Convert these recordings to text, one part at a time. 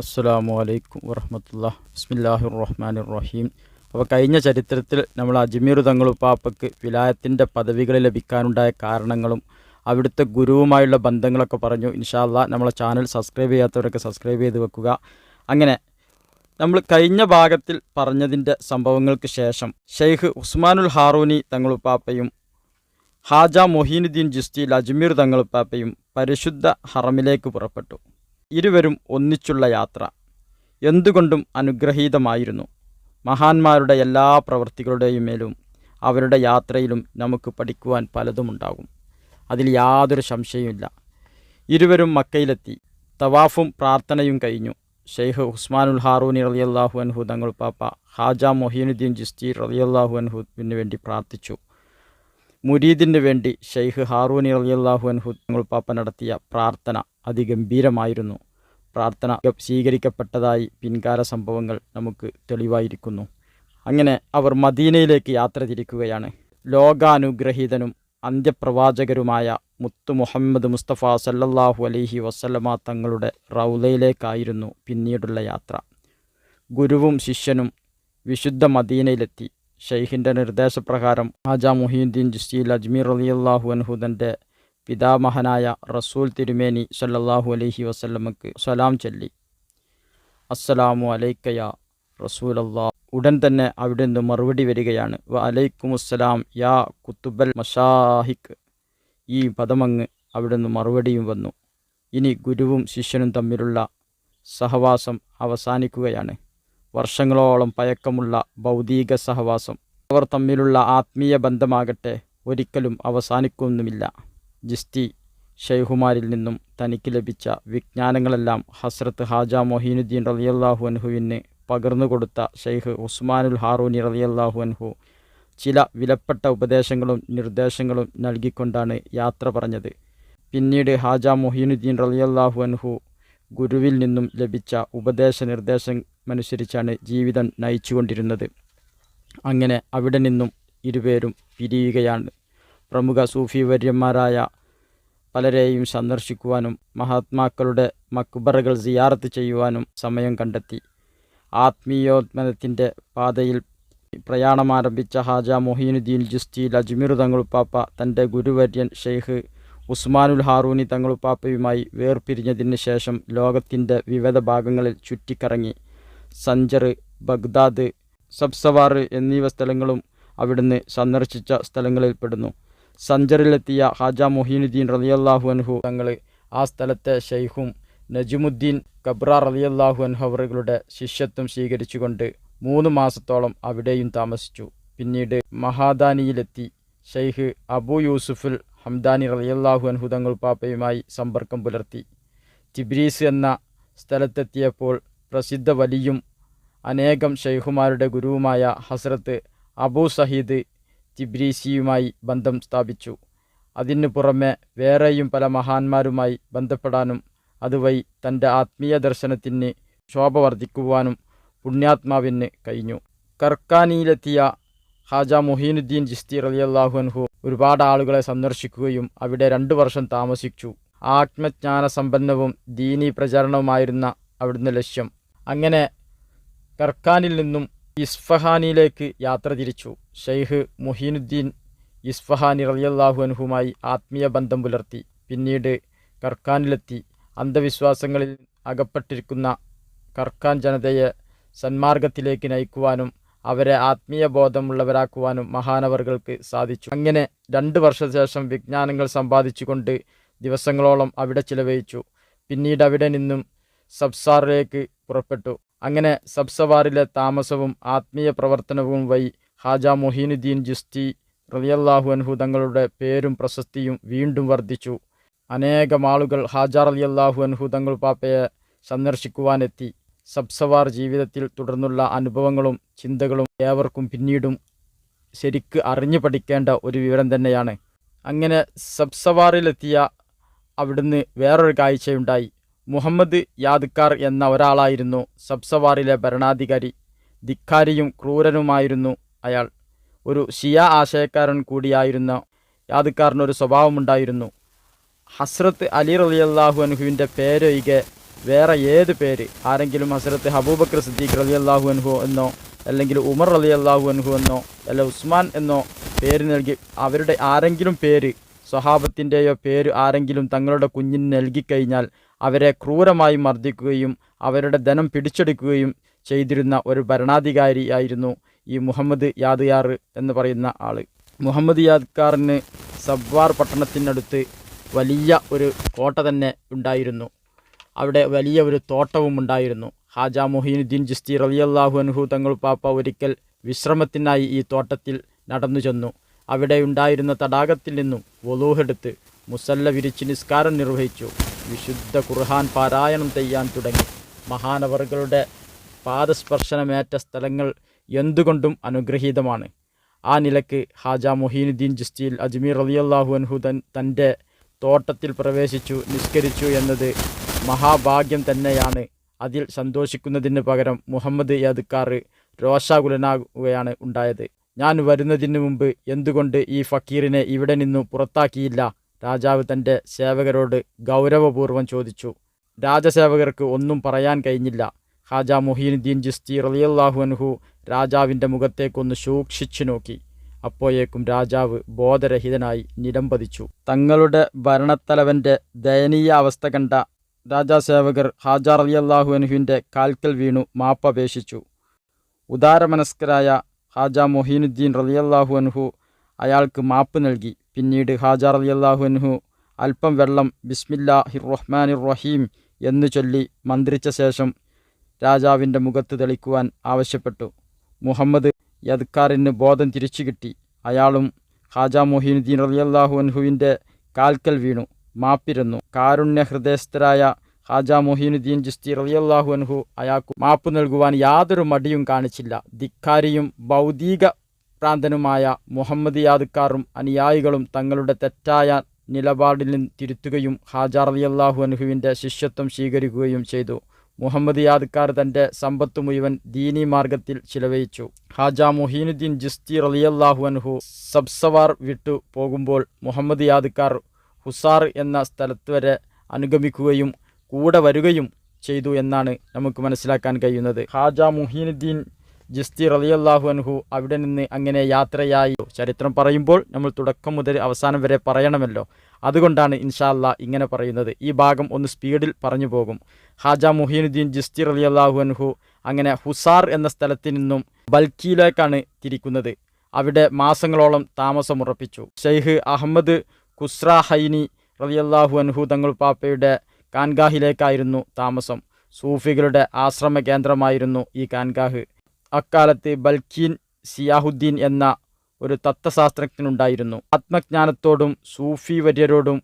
അസ്സലാമു അലൈക്കും വറഹമത്തുള്ള ബിസ്മില്ലാഹി റഹ്മാൻ റഹീം അപ്പോൾ കഴിഞ്ഞ ചരിത്രത്തിൽ നമ്മൾ അജ്മീർ തങ്ങളുപ്പാപ്പയ്ക്ക് വിലായത്തിന്റെ പദവികൾ ലഭിക്കാനുണ്ടായ കാരണങ്ങളും അവിടുത്തെ ഗുരുവുമായുള്ള ബന്ധങ്ങളൊക്കെ പറഞ്ഞു. ഇൻഷാല്ല നമ്മളെ ചാനൽ സബ്സ്ക്രൈബ് ചെയ്യാത്തവരൊക്കെ സബ്സ്ക്രൈബ് ചെയ്ത് വെക്കുക. അങ്ങനെ നമ്മൾ കഴിഞ്ഞ ഭാഗത്തിൽ പറഞ്ഞതിന്റെ സംഭവങ്ങൾക്ക് ശേഷം ഷെയ്ഖ് ഉസ്മാനുൽ ഹാറൂനി തങ്ങളുപ്പാപ്പയും ഹാജ മൊഹീനുദ്ദീൻ ജിസ്തി അജ്മീർ തങ്ങളുപ്പാപ്പയും പരിശുദ്ധ ഹറമിലേക്ക് പുറപ്പെട്ടു. ഇരുവരും ഒന്നിച്ചുള്ള യാത്ര എന്തുകൊണ്ടും അനുഗ്രഹീതമായിരുന്നു. മഹാന്മാരുടെ എല്ലാ പ്രവൃത്തികളുടെയും മേലും അവരുടെ യാത്രയിലും നമുക്ക് പഠിക്കുവാൻ പലതുമുണ്ടാകും അതിൽ യാതൊരു സംശയവുമില്ല. ഇരുവരും മക്കയിലെത്തി. തവാഫും പ്രാർത്ഥനയും കഴിഞ്ഞു. ഷെയ്ഖ് ഉസ്മാനുൽ ഹാറൂനി റളിയല്ലാഹു അൻഹു തങ്ങൾ പാപ്പ ഹാജ മൊഹീനുദ്ദീൻ ജിസ്തി റളിയല്ലാഹു അൻഹുവിന് വേണ്ടി പ്രാർത്ഥിച്ചു. മുരീദിന് വേണ്ടി ഷെയ്ഖ് ഹാറൂനി റളിയല്ലാഹു അൻഹു തങ്ങൾ പാപ്പ നടത്തിയ പ്രാർത്ഥന അതിഗംഭീരമായിരുന്നു. പ്രാർത്ഥന സ്വീകരിക്കപ്പെട്ടതായി പിൻകാല സംഭവങ്ങൾ നമുക്ക് തെളിവായിരിക്കുന്നു. അങ്ങനെ അവർ മദീനയിലേക്ക് യാത്ര തിരിക്കുകയാണ്. ലോകാനുഗ്രഹീതനും അന്ത്യപ്രവാചകരുമായ മുത്തു മുഹമ്മദ് മുസ്തഫ സല്ലല്ലാഹു അലൈഹി വസ്ലമ തങ്ങളുടെ റൗലയിലേക്കായിരുന്നു പിന്നീടുള്ള യാത്ര. ഗുരുവും ശിഷ്യനും വിശുദ്ധ മദീനയിലെത്തി. ഷെയ്ഖിന്റെ നിർദ്ദേശപ്രകാരം ഹാജ മുഹീദ്ദീൻ ജിസ്റ്റീൽ അജ്മീർ അലിയല്ലാഹു അൻഹുദന്റെ പിതാമഹനായ റസൂൽ തിരുമേനി സല്ലാഹു അലഹി വസല്ലമക്ക് സലാം ചൊല്ലി. അസ്സലാമു അലൈക്കയ അള്ളാഹ് ഉടൻ തന്നെ അവിടെ നിന്ന് മറുപടി വരികയാണ്. വ അലൈക്കും അസ്സലാം യാ കുത്തുബൽ മഷാഹിക്ക് ഈ പദമങ്ങ് അവിടെ നിന്ന് മറുപടിയും വന്നു. ഇനി ഗുരുവും ശിഷ്യനും തമ്മിലുള്ള സഹവാസം അവസാനിക്കുകയാണ്. വർഷങ്ങളോളം പഴക്കമുള്ള ഭൗതിക സഹവാസം. അവർ തമ്മിലുള്ള ആത്മീയ ബന്ധമാകട്ടെ ഒരിക്കലും അവസാനിക്കൊന്നുമില്ല. ജിസ്തി ഷെയ്ഹുമാരിൽ നിന്നും തനിക്ക് ലഭിച്ച വിജ്ഞാനങ്ങളെല്ലാം ഹസ്രത്ത് ഹാജ മൊഹീനുദ്ദീൻ റലിയല്ലാഹു അൻഹുവിന് പകർന്നു കൊടുത്ത ഷെയ്ഖ് ഉസ്മാനുൽ ഹാറൂനി റലിയല്ലാഹു അൻഹു ചില വിലപ്പെട്ട ഉപദേശങ്ങളും നിർദ്ദേശങ്ങളും നൽകിക്കൊണ്ടാണ് യാത്ര പറഞ്ഞത്. പിന്നീട് ഹാജ മൊഹീനുദ്ദീൻ റലിയല്ലാഹു അൻഹു ഗുരുവിൽ നിന്നും ലഭിച്ച ഉപദേശ നിർദ്ദേശമനുസരിച്ചാണ് ജീവിതം നയിച്ചുകൊണ്ടിരുന്നത്. അങ്ങനെ അവിടെ നിന്നും ഇരുപേരും പിരിയുകയാണ്. പ്രമുഖ സൂഫി വര്യന്മാരായ പലരെയും സന്ദർശിക്കുവാനും മഹാത്മാക്കളുടെ മക്ബറകൾ സിയാറത്ത് ചെയ്യുവാനും സമയം കണ്ടെത്തി. ആത്മീയോത്മനത്തിന്റെ പാതയിൽ പ്രയാണമാരംഭിച്ച ഹാജ മൊഹീനുദ്ദീൻ ജുസ്തി അജ്മീർ തങ്ങളുപ്പാപ്പ തന്റെ ഗുരുവര്യൻ ഷെയ്ഖ് ഉസ്മാനുൽ ഹാറൂനി തങ്ങളുപ്പാപ്പയുമായി വേർപിരിഞ്ഞതിന് ശേഷം ലോകത്തിന്റെ വിവിധ ഭാഗങ്ങളിൽ ചുറ്റിക്കറങ്ങി. സഞ്ചർ ബഗ്ദാദ് സബ്സവാർ എന്നിവ സ്ഥലങ്ങളും അവിടുന്ന് സന്ദർശിച്ച സ്ഥലങ്ങളിൽ പെടുന്നു. സഞ്ചറിലെത്തിയ ഹാജ മൊഹീനുദ്ദീൻ റലിയല്ലാഹു അൻഹു തങ്ങൾ ആ സ്ഥലത്തെ ഷെയ്ഖും നജുമുദ്ദീൻ കബ്ര റലിയല്ലാഹു അൻഹു അവറുകളുടെ ശിഷ്യത്വം സ്വീകരിച്ചുകൊണ്ട് മൂന്ന് മാസത്തോളം അവിടെയും താമസിച്ചു. പിന്നീട് മഹാദാനിയിലെത്തി. ഷെയ്ഖ് അബു യൂസുഫുൽ ഹംദാനി റലിയല്ലാഹു അൻഹു തങ്ങൾ പാപ്പയുമായി സമ്പർക്കം പുലർത്തി. തിബ്രീസ് എന്ന സ്ഥലത്തെത്തിയപ്പോൾ പ്രസിദ്ധ വലിയും അനേകം ഷെയ്ഖുമാരുടെ ഗുരുവുമായ ഹസ്രത്ത് അബൂ സഹീദ് തിബ്രീസിയുമായി ബന്ധം സ്ഥാപിച്ചു. അതിനു പുറമെ വേറെയും പല മഹാന്മാരുമായി ബന്ധപ്പെടാനും അതുവഴി തന്റെ ആത്മീയ ദർശനത്തിന് ശോഭ വർദ്ധിക്കുവാനും പുണ്യാത്മാവിന് കഴിഞ്ഞു. കർക്കാനിയിലെത്തിയ ഹാജ മൊഹീനുദ്ദീൻ ജിസ്തി റളിയല്ലാഹു അൻഹു ഒരുപാട് ആളുകളെ സന്ദർശിക്കുകയും അവിടെ രണ്ടു വർഷം താമസിച്ചു. ആത്മജ്ഞാന സമ്പന്നവും ദീനീ പ്രചാരണവുമായിരുന്ന അവിടുന്ന് ലക്ഷ്യം. അങ്ങനെ കർക്കാനിൽ നിന്നും ഇസ്ഫഹാനിയിലേക്ക് യാത്ര തിരിച്ചു. ഷെയ്ഖ് മുഹീനുദ്ദീൻ ഇസ്ഫഹാനി റലിയല്ലാഹു അൻഹുമായി ആത്മീയ ബന്ധം പുലർത്തി. പിന്നീട് കർക്കാനിലെത്തി. അന്ധവിശ്വാസങ്ങളിൽ അകപ്പെട്ടിരിക്കുന്ന കർക്കാൻ ജനതയെ സന്മാർഗത്തിലേക്ക് നയിക്കുവാനും അവരെ ആത്മീയ ബോധമുള്ളവരാക്കുവാനും മഹാനവറുകൾക്ക് സാധിച്ചു. അങ്ങനെ രണ്ട് വർഷശേഷം വിജ്ഞാനങ്ങൾ സമ്പാദിച്ചുകൊണ്ട് ദിവസങ്ങളോളം അവിടെ ചിലവഴിച്ചു. പിന്നീട് അവിടെ നിന്നും സബ്സാറിലേക്ക് പുറപ്പെട്ടു. അങ്ങനെ സബ്സവാറിലെ താമസവും ആത്മീയ പ്രവർത്തനവും വഴി ഹാജ മൊഹീനുദ്ദീൻ ജിസ്തി റലിയല്ലാഹു അൻഹു തങ്ങളുടെ പേരും പ്രശസ്തിയും വീണ്ടും വർദ്ധിച്ചു. അനേകം ആളുകൾ ഹാജ റളിയല്ലാഹു അൻഹു തങ്ങൾ പാപ്പയെ സന്ദർശിക്കുവാനെത്തി. സബ്സവാർ ജീവിതത്തിൽ തുടർന്നുള്ള അനുഭവങ്ങളും ചിന്തകളും ഏവർക്കും പിന്നീടും ശരിക്ക് അറിഞ്ഞു പഠിക്കേണ്ട ഒരു വിവരം തന്നെയാണ്. അങ്ങനെ സബ്സവാറിലെത്തിയ അവിടുന്ന് വേറൊരു കാഴ്ചയുണ്ടായി. മുഹമ്മദ് യാദ്ക്കാർ എന്ന ഒരാളായിരുന്നു സബ്സവാറിലെ ഭരണാധികാരി. ധിക്കാരിയും ക്രൂരനുമായിരുന്നു അയാൾ. ഒരു ഷിയ ആശയക്കാരൻ കൂടിയായിരുന്ന യാദ്ക്കാരനൊരു സ്വഭാവമുണ്ടായിരുന്നു. ഹസ്രത്ത് അലി റലിയല്ലാഹു അനുഹുവിന്റെ പേരൊഴികെ വേറെ ഏത് പേര്? ആരെങ്കിലും ഹസരത്ത് ഹബൂബക്കർ സിദ്ദീഖ് റലി അള്ളാഹു അൻഹു എന്നോ അല്ലെങ്കിൽ ഉമർ അലി അള്ളാഹു അൻഹു എന്നോ അല്ല ഉസ്മാൻ എന്നോ പേര് നൽകി അവരുടെ ആരെങ്കിലും പേര് സ്വഹാബത്തിന്റെയോ പേര് ആരെങ്കിലും തങ്ങളുടെ കുഞ്ഞിന് നൽകിക്കഴിഞ്ഞാൽ അവരെ ക്രൂരമായി മർദ്ദിക്കുകയും അവരുടെ ധനം പിടിച്ചെടുക്കുകയും ചെയ്തിരുന്ന ഒരു ഭരണാധികാരിയായിരുന്നു ഈ മുഹമ്മദ് യാദ്യാർ എന്ന് പറയുന്ന ആൾ മുഹമ്മദ് യാദ്കാറിന് സബ്വാർ പട്ടണത്തിനടുത്ത് വലിയ ഒരു കോട്ട തന്നെ ഉണ്ടായിരുന്നു. അവിടെ വലിയ ഒരു തോട്ടവും ഉണ്ടായിരുന്നു. ഹാജ മൊഹീനുദ്ദീൻ ജിസ്തി റലിയല്ലാഹു അൻഹു തങ്ങൾ പാപ്പ ഒരിക്കൽ വിശ്രമത്തിനായി ഈ തോട്ടത്തിൽ നടന്നു ചെന്നു. അവിടെ ഉണ്ടായിരുന്ന തടാകത്തിൽ നിന്നും വലൂഹെടുത്ത് മുസല്ല വിരിച്ച് നിസ്കാരം നിർവഹിച്ചു. വിശുദ്ധ ഖുർഹാൻ പാരായണം ചെയ്യാൻ തുടങ്ങി. മഹാനവറുകളുടെ പാദസ്പർശനമേറ്റ സ്ഥലങ്ങൾ എന്തുകൊണ്ടും അനുഗ്രഹീതമാണ്. ആ നിലയ്ക്ക് ഹാജ മൊഹീനുദ്ദീൻ ജിസ്തിയിൽ അജ്മീർ റലിയല്ലാഹു അൻഹു തൻ തന്റെ തോട്ടത്തിൽ പ്രവേശിച്ചു നിസ്കരിച്ചു എന്നത് മഹാഭാഗ്യം തന്നെയാണ്. അതിൽ സന്തോഷിക്കുന്നതിന് പകരം മുഹമ്മദ് യാദക്കാർ രോഷാകുലനാകുകയാണ് ഉണ്ടായത്. ഞാൻ വരുന്നതിന് മുമ്പ് എന്തുകൊണ്ട് ഈ ഫക്കീറിനെ ഇവിടെ നിന്നു പുറത്താക്കിയില്ല? രാജാവ് തന്റെ സേവകരോട് ഗൗരവപൂർവം ചോദിച്ചു. രാജസേവകർക്ക് ഒന്നും പറയാൻ കഴിഞ്ഞില്ല. ഹാജ മൊഹീനുദ്ദീൻ ജിസ്തി റലിയല്ലാഹു അൻഹു രാജാവിന്റെ മുഖത്തേക്കൊന്ന് സൂക്ഷിച്ചു നോക്കി. അപ്പോഴേക്കും രാജാവ് ബോധരഹിതനായി നിലംപതിച്ചു. തങ്ങളുടെ ഭരണത്തലവന്റെ ദയനീയ അവസ്ഥ കണ്ട രാജാസേവകർ ഹാജാർ അള്ളാഹു അനുഹുവിന്റെ കാൽക്കൽ വീണു മാപ്പപേക്ഷിച്ചു ഉദാരമനസ്കരായ ഹാജ മൊഹീനുദ്ദീൻ റലിയല്ലാഹു അനുഹു അയാൾക്ക് മാപ്പ് നൽകി. പിന്നീട് ഹാജാർ അള്ളാഹു അനുഹു അല്പം വെള്ളം ബിസ്മില്ലാ റഹ്മാനിർ റഹീം എന്നു ചൊല്ലി മന്ത്രിച്ച ശേഷം രാജാവിന്റെ മുഖത്ത് തെളിക്കുവാൻ ആവശ്യപ്പെട്ടു. മുഹമ്മദ് യദ്ക്കാറിന് ബോധം തിരിച്ചു കിട്ടി അയാളും ഹാജ മൊഹീനുദ്ദീൻ റലിയല്ലാഹു അനുഹുവിന്റെ കാൽക്കൽ വീണു. മാപ്പിരുന്നു. കാരുണ്യഹൃദയസ്ഥരായ ഹാജ മൊഹീനുദ്ദീൻ ജിസ്തി റലിയല്ലാഹു അൻഹു അയാൾക്ക് മാപ്പ് നൽകുവാൻ യാതൊരു മടിയും കാണിച്ചില്ല. ധിക്കാരിയും ഭൗതിക പ്രാന്തനുമായ മുഹമ്മദ് യാദക്കാറും അനുയായികളും തങ്ങളുടെ തെറ്റായ നിലപാടിൽ നിന്ന് തിരുത്തുകയും ഹാജ റലിയല്ലാഹു അൻഹുവിന്റെ ശിഷ്യത്വം സ്വീകരിക്കുകയും ചെയ്തു. മുഹമ്മദ് യാദ്ക്കാർ തന്റെ സമ്പത്ത് മുഴുവൻ ദീനി മാർഗത്തിൽ ചിലവഴിച്ചു. ഹാജ മൊഹീനുദ്ദീൻ ജിസ്തി റലിയല്ലാഹു അൻഹു സബ്സവാർ വിട്ടു പോകുമ്പോൾ മുഹമ്മദ് യാദ്ക്കാർ ഹുസാർ എന്ന സ്ഥലത്ത് വരെ അനുഗമിക്കുകയും കൂടെ വരികയും ചെയ്തു എന്നാണ് നമുക്ക് മനസ്സിലാക്കാൻ കഴിയുന്നത്. ഹാജ മുഹീനുദ്ദീൻ ജിസ്തി റലിയല്ലാഹു അൻഹു അവിടെ നിന്ന് അങ്ങനെ യാത്രയായി. ചരിത്രം പറയുമ്പോൾ നമ്മൾ തുടക്കം മുതൽ അവസാനം വരെ പറയണമല്ലോ. അതുകൊണ്ടാണ് ഇൻഷാല്ല ഇങ്ങനെ പറയുന്നത്. ഈ ഭാഗം ഒന്ന് സ്പീഡിൽ പറഞ്ഞു പോകും. ഹാജ മുഹീനുദ്ദീൻ ജിസ്തി റലിയല്ലാഹു അൻഹു അങ്ങനെ ഹുസാർ എന്ന സ്ഥലത്ത് നിന്നും ബൽക്കിയിലേക്കാണ് തിരിക്കുന്നത്. അവിടെ മാസങ്ങളോളം താമസമുറപ്പിച്ചു. ഷെയ്ഖ് അഹമ്മദ് ഖുസ്ര ഹൈനി റലിയല്ലാഹു അൻഹു തങ്ങൾ പാപ്പയുടെ കാൻഗാഹിലേക്കായിരുന്നു താമസം. സൂഫികളുടെ ആശ്രമ കേന്ദ്രമായിരുന്നു ഈ കാൻഗാഹ്. അക്കാലത്ത് ബൽഖീൻ സിയാഹുദ്ദീൻ എന്ന ഒരു തത്വശാസ്ത്രജ്ഞനുണ്ടായിരുന്നു. ആത്മജ്ഞാനത്തോടും സൂഫി വര്യരോടും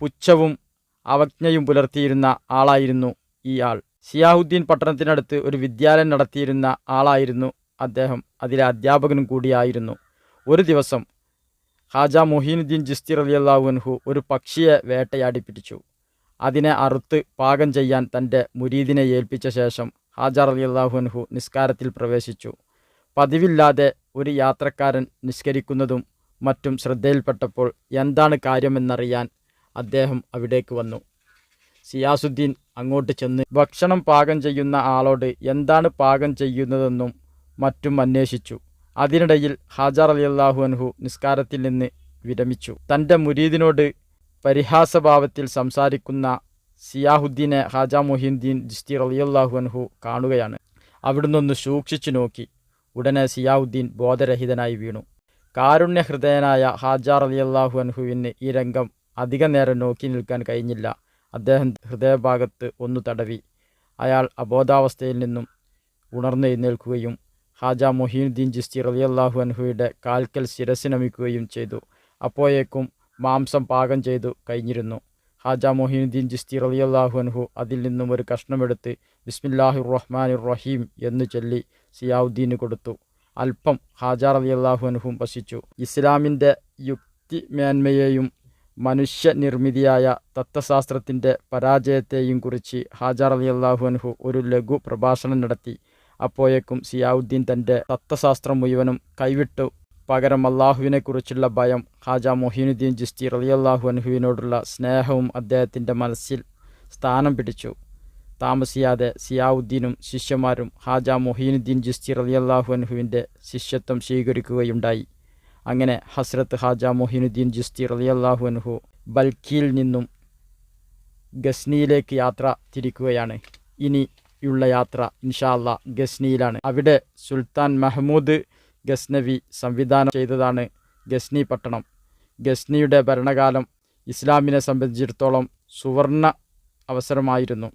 പുച്ഛവും അവജ്ഞയും പുലർത്തിയിരുന്ന ആളായിരുന്നു ഈ ആൾ. സിയാഹുദ്ദീൻ പട്ടണത്തിനടുത്ത് ഒരു വിദ്യാലയം നടത്തിയിരുന്ന ആളായിരുന്നു അദ്ദേഹം. അതിലെ അധ്യാപകനും കൂടിയായിരുന്നു. ഒരു ദിവസം ഹാജ മൊഹീനുദ്ദീൻ ജിസ്തി റലിയല്ലാവുൻഹു ഒരു പക്ഷിയെ വേട്ടയാടി പിടിച്ചു അതിനെ അറുത്ത് പാകം ചെയ്യാൻ തന്റെ മുരീദിനെ ഏൽപ്പിച്ച ശേഷം ഹാജ റലിയല്ലാഹുൻഹു നിസ്കാരത്തിൽ പ്രവേശിച്ചു. പതിവില്ലാതെ ഒരു യാത്രക്കാരൻ നിസ്കരിക്കുന്നതും മറ്റും ശ്രദ്ധയിൽപ്പെട്ടപ്പോൾ എന്താണ് കാര്യമെന്നറിയാൻ അദ്ദേഹം അവിടേക്ക് വന്നു. സിയാസുദ്ദീൻ അങ്ങോട്ട് ചെന്ന് ഭക്ഷണം പാകം ചെയ്യുന്ന ആളോട് എന്താണ് പാകം ചെയ്യുന്നതെന്നും മറ്റും അന്വേഷിച്ചു. അതിനിടയിൽ ഹാജർ അലി അള്ളാഹു അൻഹു നിസ്കാരത്തിൽ നിന്ന് വിരമിച്ചു. തന്റെ മുരീദിനോട് പരിഹാസഭാവത്തിൽ സംസാരിക്കുന്ന സിയാഹുദ്ദീനെ ഹാജ മൊഹീദ്ദീൻ ജിസ്തി അള്ളാഹു അൻഹു കാണുകയാണ്. അവിടുന്നൊന്ന് സൂക്ഷിച്ചു നോക്കി. ഉടനെ സിയാഹുദ്ദീൻ ബോധരഹിതനായി വീണു. കാരുണ്യ കാരുണ്യഹൃദയനായ ഹാജാർ അലിയല്ലാഹു അൻഹുവിന് ഈ രംഗം അധിക നേരം നോക്കി നിൽക്കാൻ കഴിഞ്ഞില്ല. അദ്ദേഹം ഹൃദയഭാഗത്ത് ഒന്ന് തടവി. അയാൾ അബോധാവസ്ഥയിൽ നിന്നും ഉണർന്നെഴുന്നേൽക്കുകയും ഹാജ മൊഹീനുദ്ദീൻ ജിസ്തി റലിയല്ലാഹു അൻഹുയുടെ കാൽക്കൽ ശിരസിനമിക്കുകയും ചെയ്തു. അപ്പോയേക്കും മാംസം പാകം ചെയ്തു കഴിഞ്ഞിരുന്നു. ഹാജ മൊഹീനുദ്ദീൻ ജിസ്തി റലിയല്ലാഹു അൻഹു അതിൽ നിന്നും ഒരു കഷ്ണമെടുത്ത് ബിസ്മില്ലാഹിർ റഹ്മാനിർ റഹീം എന്ന് ചൊല്ലി സിയാവുദ്ദീന് കൊടുത്തു. അല്പം ഹാജ റലിയല്ലാഹു അൻഹും ഭക്ഷിച്ചു ഇസ്ലാമിന്റെ യുക്തി മേന്മയെയും മനുഷ്യനിർമ്മിതിയായ തത്വശാസ്ത്രത്തിന്റെ പരാജയത്തെയും കുറിച്ച് ഹാജർ അലി അള്ളാഹു അൻഹു ഒരു ലഘു പ്രഭാഷണം നടത്തി. അപ്പോഴേക്കും സിയാവുദ്ദീൻ തന്റെ തത്വശാസ്ത്രം മുഴുവനും കൈവിട്ടു. പകരം അള്ളാഹുവിനെക്കുറിച്ചുള്ള ഭയം ഹാജ മൊഹീനുദ്ദീൻ ജിസ്തി റലിയല്ലാഹു അൻഹുവിനോടുള്ള സ്നേഹവും അദ്ദേഹത്തിന്റെ മനസ്സിൽ സ്ഥാനം പിടിച്ചു. താമസിയാതെ സിയാവുദ്ദീനും ശിഷ്യന്മാരും ഹാജ മൊഹീനുദ്ദീൻ ജിസ്തി റലിയല്ലാഹു അൻഹുവിന്റെ ശിഷ്യത്വം സ്വീകരിക്കുകയുണ്ടായി. അങ്ങനെ ഹസ്രത്ത് ഹാജ മൊഹീനുദ്ദീൻ ജിസ്തി റലിയല്ലാഹു അൻഹു ബൽക്കിയിൽ നിന്നും ഗസ്നിയിലേക്ക് യാത്ര തിരിക്കുകയാണ്. ഇനിയുള്ള യാത്ര ഇൻഷാ അല്ലാ ഗസ്നിയിലാണ്. അവിടെ സുൽത്താൻ മഹ്മൂദ് ഗസ്നവി സംവിധാനം ചെയ്തതാണ് ഗസ്നി പട്ടണം. ഗസ്നിയുടെ ഭരണകാലം ഇസ്ലാമിനെ സംബന്ധിച്ചിടത്തോളം സുവർണ അവസരമായിരുന്നു.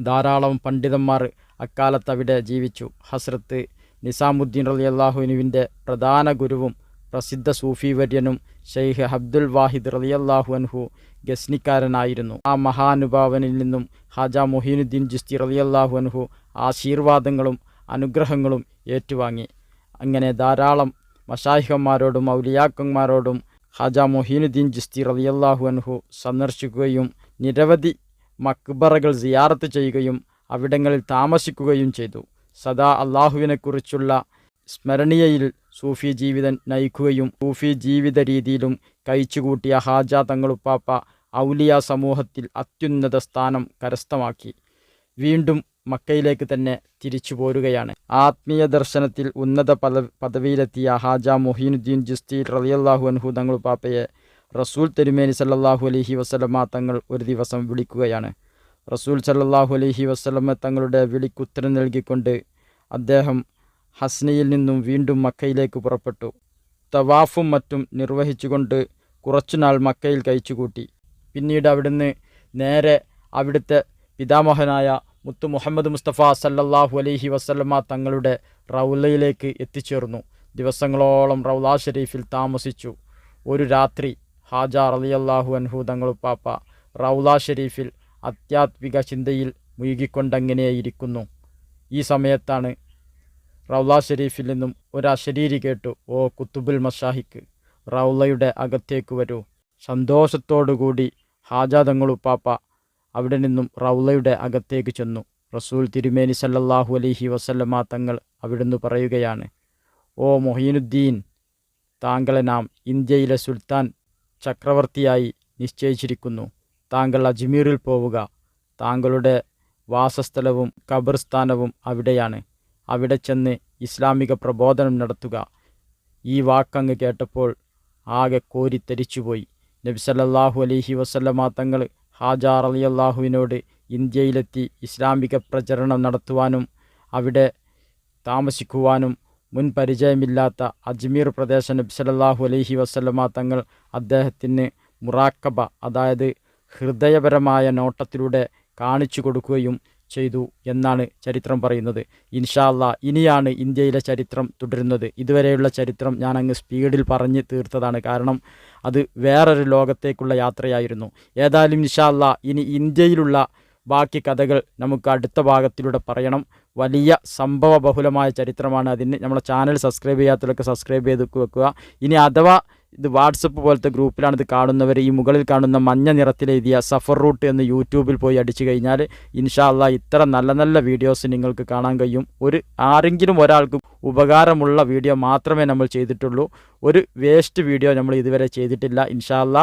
ധാരാളം പണ്ഡിതന്മാർ അക്കാലത്ത് അവിടെ ജീവിച്ചു. ഹസ്രത്ത് നിസാമുദ്ദീൻ അലി അള്ളാഹുനുവിന്റെ പ്രധാന ഗുരുവും പ്രസിദ്ധ സൂഫി വര്യനും ഷെയ്ഖ് അബ്ദുൽ വാഹിദ് റലിയല്ലാഹു അൻഹു ഗസ്നിക്കാരനായിരുന്നു. ആ മഹാനുഭാവനിൽ നിന്നും ഹാജ മൊഹീനുദ്ദീൻ ജിസ്തി റലിയല്ലാഹു അൻഹു ആശീർവാദങ്ങളും അനുഗ്രഹങ്ങളും ഏറ്റുവാങ്ങി. അങ്ങനെ ധാരാളം മഷാഹിഹന്മാരോടും ഔലിയാക്കന്മാരോടും ഹാജ മൊഹീനുദ്ദീൻ ജിസ്തി റലിയല്ലാഹു അൻഹു സന്ദർശിക്കുകയും നിരവധി മക്ബറകൾ സിയാറത്ത് ചെയ്യുകയും അവിടങ്ങളിൽ താമസിക്കുകയും ചെയ്തു. സദാ അള്ളാഹുവിനെക്കുറിച്ചുള്ള സ്മരണീയയിൽ സൂഫി ജീവിതം നയിക്കുകയും സൂഫി ജീവിത രീതിയിലും കഴിച്ചുകൂട്ടിയ ഹാജ തങ്ങളുപ്പാപ്പ ഔലിയ സമൂഹത്തിൽ അത്യുന്നത സ്ഥാനം കരസ്ഥമാക്കി. വീണ്ടും മക്കയിലേക്ക് തന്നെ തിരിച്ചു പോരുകയാണ്. ആത്മീയ ദർശനത്തിൽ ഉന്നത പദ പദവിയിലെത്തിയ ഹാജ മൊഹീനുദ്ദീൻ ജിസ്തി റളിയല്ലാഹു അൻഹു തങ്ങളുപ്പാപ്പയെ റസൂൽ തെരുമേനി സല്ലാഹു അലഹി വസ്ലമ തങ്ങൾ ഒരു ദിവസം വിളിക്കുകയാണ്. റസൂൽ സല്ലാഹു അലഹി വസല്ലമ തങ്ങളുടെ വിളിക്കുത്തരം നൽകിക്കൊണ്ട് അദ്ദേഹം ഹസ്നയിൽ നിന്നും വീണ്ടും മക്കയിലേക്ക് പുറപ്പെട്ടു. തവാഫും മറ്റും നിർവഹിച്ചുകൊണ്ട് കുറച്ചുനാൾ മക്കയിൽ കഴിച്ചുകൂട്ടി. പിന്നീട് അവിടുന്ന് നേരെ അവിടുത്തെ പിതാമഹനായ മുത്തു മുഹമ്മദ് മുസ്തഫ സല്ലല്ലാഹു അലൈഹി വസല്ലമ തങ്ങളുടെ റൗലയിലേക്ക് എത്തിച്ചേർന്നു. ദിവസങ്ങളോളം റൗല ഷെരീഫിൽ താമസിച്ചു. ഒരു രാത്രി ഹാജ റളിയല്ലാഹു അൻഹു തങ്ങളുപ്പാപ്പ റൗല ഷെരീഫിൽ ആധ്യാത്മിക ചിന്തയിൽ മുഴുകിക്കൊണ്ടങ്ങനെയിരിക്കുന്നു ഈ സമയത്താണ് റൗല ഷെരീഫിൽ നിന്നും ഒരു അശരീരി കേട്ടു ഓ കുത്തുബുൽ മഷാഹിക്ക് റൗളയുടെ അകത്തേക്ക് വരൂ. സന്തോഷത്തോടുകൂടി ഹാജ പാപ്പ അവിടെ നിന്നും റൗളയുടെ അകത്തേക്ക് ചെന്നു. റസൂൽ തിരുമേനി സല്ലല്ലാഹു അലൈഹി വസല്ലമ തങ്ങൾ അവിടുന്ന് പറയുകയാണ് ഓ മൊഹീനുദ്ദീൻ താങ്കളെ നാം ഇന്ത്യയിലെ സുൽത്താൻ ചക്രവർത്തിയായി നിശ്ചയിച്ചിരിക്കുന്നു. താങ്കൾ അജ്മീറിൽ പോവുക. താങ്കളുടെ വാസസ്ഥലവും ഖബർസ്ഥാനവും അവിടെയാണ്. അവിടെ ചെന്ന് ഇസ്ലാമിക പ്രബോധനം നടത്തുക. ഈ വാക്കങ്ങ് കേട്ടപ്പോൾ ആകെ കോരിത്തരിച്ചുപോയി നബി സല്ലല്ലാഹു അലൈഹി വസല്ലമ തങ്ങൾ ഹാജാർ അലി അള്ളാഹുവിനോട് ഇന്ത്യയിലെത്തി ഇസ്ലാമിക പ്രചരണം നടത്തുവാനും അവിടെ താമസിക്കുവാനും മുൻ പരിചയമില്ലാത്ത അജ്മീർ പ്രദേശ നബി സല്ലല്ലാഹു അലൈഹി വസല്ലമ തങ്ങൾ അദ്ദേഹത്തിന് മുറാക്കബ അതായത് ഹൃദയപരമായ നോട്ടത്തിലൂടെ കാണിച്ചു കൊടുക്കുകയും ചെയ്തു എന്നാണ് ചരിത്രം പറയുന്നത്. ഇൻഷാല്ല ഇനിയാണ് ഇന്ത്യയിലെ ചരിത്രം തുടരുന്നത്. ഇതുവരെയുള്ള ചരിത്രം ഞാൻ അങ്ങ് സ്പീഡിൽ പറഞ്ഞ് തീർത്തതാണ്. കാരണം അത് വേറൊരു ലോകത്തേക്കുള്ള യാത്രയായിരുന്നു. ഏതായാലും ഇൻഷാല്ല ഇനി ഇന്ത്യയിലുള്ള ബാക്കി കഥകൾ നമുക്ക് അടുത്ത ഭാഗത്തിലൂടെ പറയണം. വലിയ സംഭവ ബഹുലമായ ചരിത്രമാണ് അതിന്. നമ്മളെ ചാനൽ സബ്സ്ക്രൈബ് ചെയ്യാത്തവരൊക്കെ സബ്സ്ക്രൈബ് ചെയ്ത് വെക്കുക. ഇനി അഥവാ ഇത് വാട്സപ്പ് പോലത്തെ ഗ്രൂപ്പിലാണ് ഇത് കാണുന്നവർ. ഈ മുകളിൽ കാണുന്ന മഞ്ഞ നിറത്തിലെഴുതിയ സഫർ റൂട്ട് എന്ന് യൂട്യൂബിൽ പോയി അടിച്ചു കഴിഞ്ഞാൽ ഇൻഷാല്ല ഇത്ര നല്ല നല്ല വീഡിയോസ് നിങ്ങൾക്ക് കാണാൻ കഴിയും. ഒരു ആരെങ്കിലും ഒരാൾക്ക് ഉപകാരമുള്ള വീഡിയോ മാത്രമേ നമ്മൾ ചെയ്തിട്ടുള്ളൂ. ഒരു വേസ്റ്റ് വീഡിയോ നമ്മൾ ഇതുവരെ ചെയ്തിട്ടില്ല. ഇൻഷാല്ല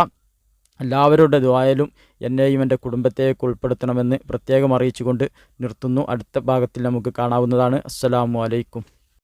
എല്ലാവരുടെ ദ്വായാലും എന്നെയും എന്റെ കുടുംബത്തെയൊക്കെ ഉൾപ്പെടുത്തണമെന്ന് പ്രത്യേകം അറിയിച്ചുകൊണ്ട് നിർത്തുന്നു. അടുത്ത ഭാഗത്തിൽ നമുക്ക് കാണാവുന്നതാണ്. അസ്സലാമു അലൈക്കും.